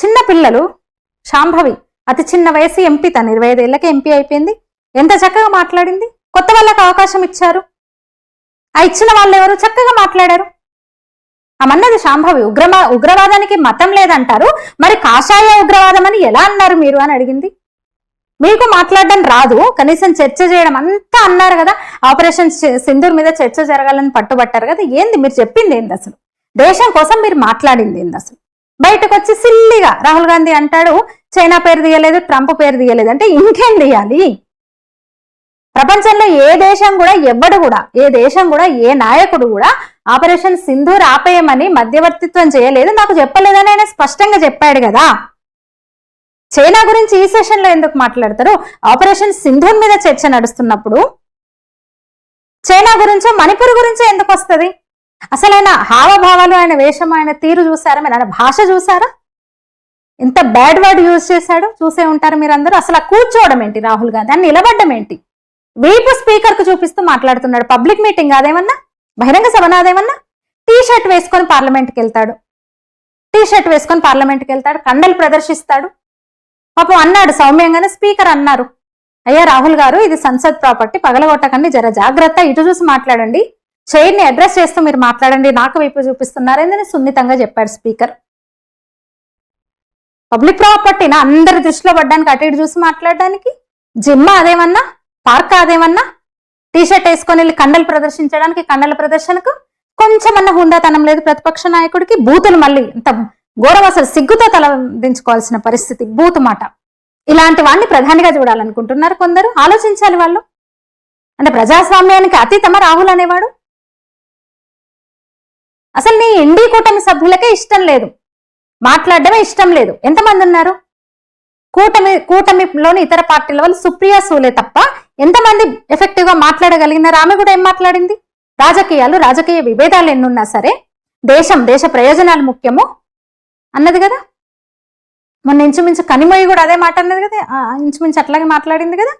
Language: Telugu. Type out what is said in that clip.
చిన్న పిల్లలు శాంభవి అతి చిన్న వయసు ఎంపీ తను. ఇరవై ఐదేళ్ళకి ఎంపీ అయిపోయింది. ఎంత చక్కగా మాట్లాడింది. కొత్త వాళ్ళకి అవకాశం ఇచ్చారు. ఆ ఇచ్చిన వాళ్ళు ఎవరు? చక్కగా మాట్లాడారు. ఆమన్నది శాంభవి ఉగ్రమా ఉగ్రవాదానికి మతం లేదంటారు. మరి కాషాయ ఉగ్రవాదం అని ఎలా అన్నారు మీరు అని అడిగింది. మీకు మాట్లాడడం రాదు. కనీసం చర్చ చేయడం అంతా అన్నారు కదా. ఆపరేషన్ సింధూర్ మీద చర్చ జరగాలని పట్టుబట్టారు కదా. ఏంది? మీరు చెప్పింది ఏంది అసలు? దేశం కోసం మీరు మాట్లాడింది ఏంది అసలు? బయటకు వచ్చి సిల్లిగా రాహుల్ గాంధీ అంటాడు చైనా పేరు తీయలేదు ట్రంప్ పేరు తీయలేదు అంటే ఇంకేం తీయాలి? ప్రపంచంలో ఏ దేశం కూడా ఎవ్వడు కూడా ఏ దేశం కూడా ఏ నాయకుడు కూడా ఆపరేషన్ సింధూర్ ఆపేయమని మధ్యవర్తిత్వం చేయలేదు. నాకు చెప్పలేదని ఆయన స్పష్టంగా చెప్పాడు కదా. చైనా గురించి ఈ సెషన్లో ఎందుకు మాట్లాడతారు? ఆపరేషన్ సింధూర్ మీద చర్చ నడుస్తున్నప్పుడు చైనా గురించో మణిపూర్ గురించో ఎందుకు వస్తుంది? అసలు ఆయన హావభావాలు ఆయన వేషం ఆయన తీరు చూసారా? మీరు ఆయన భాష చూసారా? ఎంత బ్యాడ్ వర్డ్ యూజ్ చేశాడు? చూసే ఉంటారు మీరందరూ. అసలు ఆ కూర్చోవడం ఏంటి? రాహుల్ గాంధీ అని నిలబడ్డం ఏంటి? వీపు స్పీకర్కు చూపిస్తూ మాట్లాడుతున్నాడు. పబ్లిక్ మీటింగ్ అదేమన్నా? బహిరంగ సభ అదేమన్నా? టీ షర్ట్ వేసుకొని పార్లమెంట్కి వెళ్తాడు. టీ షర్ట్ వేసుకొని పార్లమెంట్కి వెళ్తాడు. కండలు ప్రదర్శిస్తాడు. పాపం అన్నాడు సౌమ్యంగానే. స్పీకర్ అన్నారు. అయ్యా రాహుల్ గారు ఇది సంసద్ ప్రాపర్టీ. పగలగొట్టకండి. జర జాగ్రత్త. ఇటు చూసి మాట్లాడండి. చైర్ని అడ్రస్ చేస్తూ మీరు మాట్లాడండి. నాకు వైపు చూపిస్తున్నారని సున్నితంగా చెప్పాడు స్పీకర్. పబ్లిక్ ప్రాపర్టీనా? అందరి దృష్టిలో పడ్డానికి అటు ఇటు చూసి మాట్లాడడానికి? జిమ్ అదేమన్నా? పార్క్ అదేమన్నా? టీ షర్ట్ వేసుకొని వెళ్ళి కండలు ప్రదర్శించడానికి కండల ప్రదర్శనకు? కొంచెమన్నా హుందాతనం లేదు ప్రతిపక్ష నాయకుడికి? బూతులు మళ్ళీ ఇంత ఘోరం అసలు సిగ్గుతో తల దించుకోవాల్సిన పరిస్థితి. బూతు మాట. ఇలాంటి వాడిని ప్రధానిగా చూడాలనుకుంటున్నారు కొందరు. ఆలోచించాలి వాళ్ళు. అంటే ప్రజాస్వామ్యానికి అతీతమ రాహుల్ అనేవాడు? అసలు నీ ఇండి కూటమి సభ్యులకే ఇష్టం లేదు. మాట్లాడడమే ఇష్టం లేదు. ఎంతమంది ఉన్నారు? కూటమి కూటమిలోని ఇతర పార్టీల వాళ్ళు సుప్రియా సూలే తప్ప ఎంతమంది ఎఫెక్టివ్గా మాట్లాడగలిగినారు? ఆమె కూడా ఏం మాట్లాడింది? రాజకీయాలు రాజకీయ విభేదాలు ఎన్నున్నా సరే దేశం దేశ ప్రయోజనాలు ముఖ్యము అన్నది కదా? మొన్న ఇంచుమించు కనిమొయి కూడా అదే మాట అన్నది కదా? ఇంచుమించు అట్లాగే మాట్లాడింది కదా?